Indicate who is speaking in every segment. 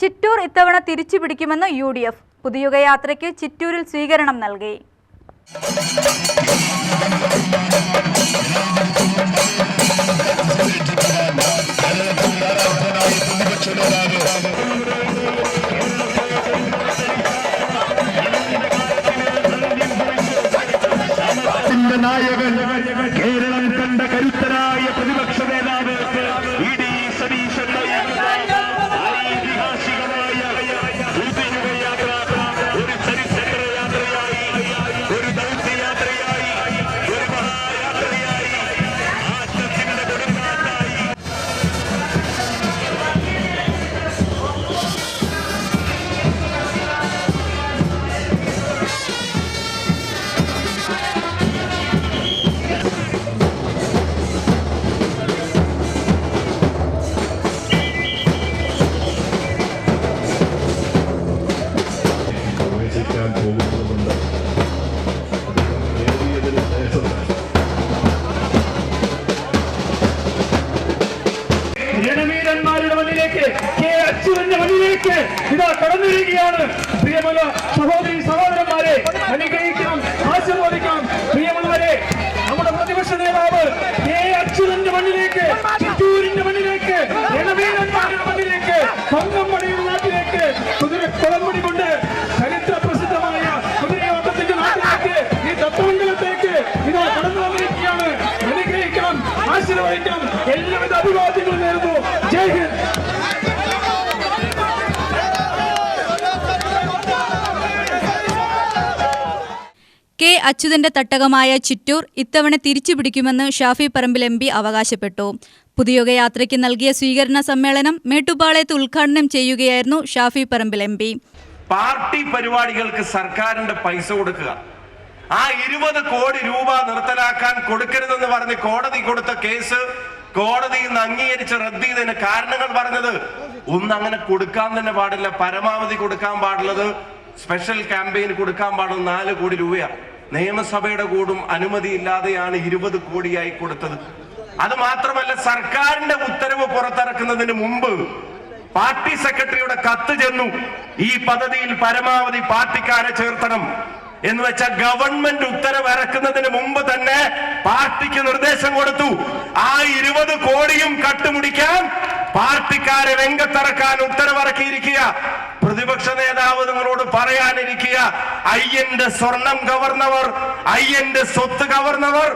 Speaker 1: ചിറ്റൂർ ഇത്തവണ തിരിച്ചു പിടിക്കുമെന്ന് യു ഡി എഫ് പുതുയുഗയാത്രയ്ക്ക് ചിറ്റൂരിൽ സ്വീകരണം നൽകി.
Speaker 2: നായകൻ മണ്ണിലേക്ക് ഇതാ കടന്നിരിക്കുകയാണ്. പ്രിയമുള്ള സഹോദരി സഹോദരന്മാരെ അനുഗ്രഹിക്കാം ആശീർവദിക്കാം പ്രിയമുള്ളവരെ നമ്മുടെ പ്രതിപക്ഷ നേതാവ് കെ. അച്യുതന്റെ മണ്ണിലേക്ക് ചിറ്റൂരിന്റെ മണ്ണിലേക്ക് രണവീരന്മാരുടെ മണ്ണിലേക്ക് പങ്കമ്പടിയുടെ നാട്ടിലേക്ക് കുതിര കുളമ്പടി കൊണ്ട് ചരിത്ര പ്രസിദ്ധമായ കുതിരയോട്ടത്തിന്റെ നാട്ടിലേക്ക് ഈ തത്വമംഗലത്തേക്ക് ഇതാ കടന്നു വന്നിരിക്കുകയാണ്. അനുഗ്രഹിക്കാം ആശീർവദിക്കാം എല്ലാവിധ അഭിവാദ്യങ്ങളും നേരുന്നു. ജയ് ഹിന്ദ്.
Speaker 1: അച്യുതന്റെ തട്ടകമായ ചിറ്റൂർ ഇത്തവണ തിരിച്ചു പിടിക്കുമെന്ന് ഷാഫി പറമ്പിൽ എം പി അവകാശപ്പെട്ടു. പുതുയുഗയാത്രയ്ക്ക് നൽകിയ സ്വീകരണ സമ്മേളനം മേട്ടുപാളയത്ത് ഉദ്ഘാടനം ചെയ്യുകയായിരുന്നു Shafi Parambil M P.
Speaker 3: Party പരിപാടികൾക്ക് സർക്കാരിന്റെ പൈസ കൊടുക്കുക. ആ ഇരുപത് കോടി രൂപ നിർത്തലാക്കാൻ കൊടുക്കരുതെന്ന് പറഞ്ഞ് കോടതി കൊടുത്ത കേസ് കോടതി അംഗീകരിച്ച് റദ്ദ് ചെയ്തതിന് കാരണങ്ങൾ പറഞ്ഞത് ഒന്ന് അങ്ങനെ കൊടുക്കാൻ തന്നെ പാടില്ല. പരമാവധി കൊടുക്കാൻ പാടുള്ളത് സ്പെഷ്യൽ ക്യാമ്പയിൻ കൊടുക്കാൻ പാടുന്നത് നാല് കോടി രൂപയാണ്. നിയമസഭയുടെ കൂടും അനുമതിയില്ലാതെയാണ് ഇരുപത് കോടിയായി കൊടുത്തത്. അത് മാത്രമല്ല സർക്കാരിന്റെ ഉത്തരവ് പുറത്തിറക്കുന്നതിന് മുമ്പ് പാർട്ടി സെക്രട്ടറിയുടെ കത്ത് ചെന്നു. ഈ പദ്ധതിയിൽ പരമാവധി പാർട്ടിക്കാരെ ചേർത്തണം എന്ന് വെച്ചാൽ ഗവൺമെന്റ് ഉത്തരവ് ഇറക്കുന്നതിന് മുമ്പ് തന്നെ പാർട്ടിക്ക് നിർദ്ദേശം കൊടുത്തു. ആ ഇരുപത് കോടിയും കട്ടുമുടിക്കാൻ പാർട്ടിക്കാരെ രംഗത്തിറക്കാൻ ഉത്തരവിറക്കിയിരിക്കുക. പ്രതിപക്ഷ നേതാവ് പറയാനിരിക്കുക. അയ്യന്റെ സ്വർണം കവർന്നവർ അയ്യന്റെ സ്വത്ത് കവർന്നവർ.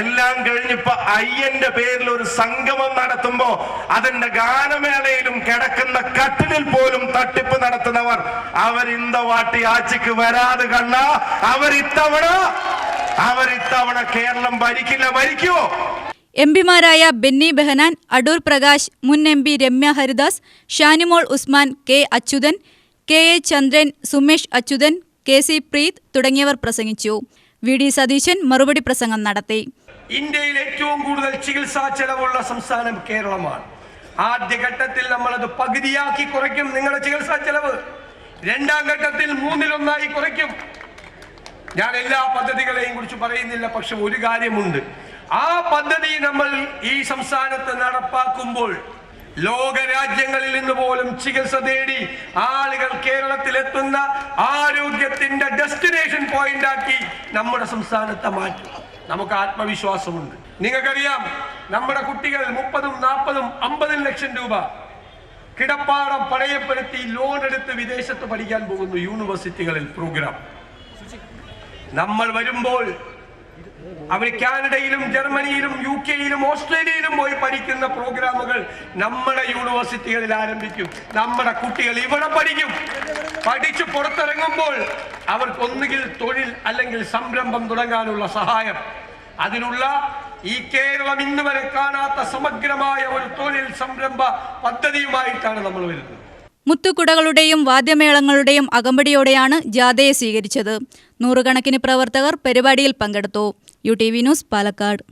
Speaker 3: എല്ലാം കഴിഞ്ഞിപ്പോ അയ്യന്റെ പേരിൽ ഒരു സംഗമം നടത്തുമ്പോ അതിന്റെ ഗാനമേളയിലും കിടക്കുന്ന കട്ടിലിൽ പോലും തട്ടിപ്പ് നടത്തുന്നവർ അവരിന്ത വാട്ടി ആച്ചിക്ക് വരാതെ കണ്ണ അവരിത്തവണ അവരിത്തവണ കേരളം ഭരിക്കില്ല ഭരിക്കുവോ
Speaker 1: എം പിമാരായ ബെന്നി ബെഹനാൻ അടൂർ പ്രകാശ് മുൻ M P Ramya Haridas Shanimol Usman K Achuthan K A Chandran Sumesh Achuthan K C Preeth തുടങ്ങിയവർ പ്രസംഗിച്ചു. വി ഡി സതീശൻ മറുപടി പ്രസംഗം നടത്തി.
Speaker 4: ഇന്ത്യയിൽ ഏറ്റവും കൂടുതൽ ചികിത്സാ ചെലവുള്ള സംസ്ഥാനം കേരളമാണ്. ആദ്യഘട്ടത്തിൽ നമ്മളത് പകുതിയാക്കി കുറയ്ക്കും നിങ്ങളുടെ ചികിത്സാ ചെലവ്. രണ്ടാം ഘട്ടത്തിൽ മൂന്നിലൊന്നായി കുറയ്ക്കും. ഞാൻ എല്ലാ പദ്ധതികളെയും കുറിച്ച് പറയുന്നില്ല പക്ഷെ ഒരു കാര്യമുണ്ട്. ആ പദ്ധതി നമ്മൾ ഈ സംസ്ഥാനത്ത് നടപ്പാക്കുമ്പോൾ ലോകരാജ്യങ്ങളിൽ നിന്ന് പോലും ചികിത്സ തേടി ആളുകൾ കേരളത്തിൽ എത്തുന്ന ആരോഗ്യത്തിന്റെ ഡെസ്റ്റിനേഷൻ പോയിന്റ് ആക്കി നമ്മുടെ സംസ്ഥാനത്തെ മാറ്റുക. നമുക്ക് ആത്മവിശ്വാസമുണ്ട്. നിങ്ങൾക്കറിയാം നമ്മുടെ കുട്ടികൾ മുപ്പതും നാൽപ്പതും അമ്പതും ലക്ഷം രൂപ കിടപ്പാടം പണയപ്പെടുത്തി ലോൺ എടുത്ത് വിദേശത്ത് പഠിക്കാൻ പോകുന്നു യൂണിവേഴ്സിറ്റികളിൽ പ്രോഗ്രാം. നമ്മൾ വരുമ്പോൾ അവർ കാനഡയിലും ജർമ്മനിയിലും യു കെയിലും ഓസ്ട്രേലിയയിലും പോയി പഠിക്കുന്ന പ്രോഗ്രാമുകൾ നമ്മുടെ യൂണിവേഴ്സിറ്റികളിൽ ആരംഭിക്കും. നമ്മുടെ കുട്ടികൾ ഇവിടെ പഠിക്കും. പഠിച്ചു പുറത്തിറങ്ങുമ്പോൾ അവർക്ക് ഒന്നുകിൽ തൊഴിൽ അല്ലെങ്കിൽ സംരംഭം തുടങ്ങാനുള്ള സഹായം. അതിനുള്ള ഈ കേരളം ഇന്ന് വരെ കാണാത്ത സമഗ്രമായ ഒരു തൊഴിൽ സംരംഭ പദ്ധതിയുമായിട്ടാണ് നമ്മൾ വരുന്നത്.
Speaker 1: മുത്തുകുടകളുടെയും വാദ്യമേളങ്ങളുടെയും അകമ്പടിയോടെയാണ് ജാഥയെ സ്വീകരിച്ചത്. നൂറുകണക്കിന് പ്രവർത്തകർ പരിപാടിയിൽ പങ്കെടുത്തു. U T V news Palakkad.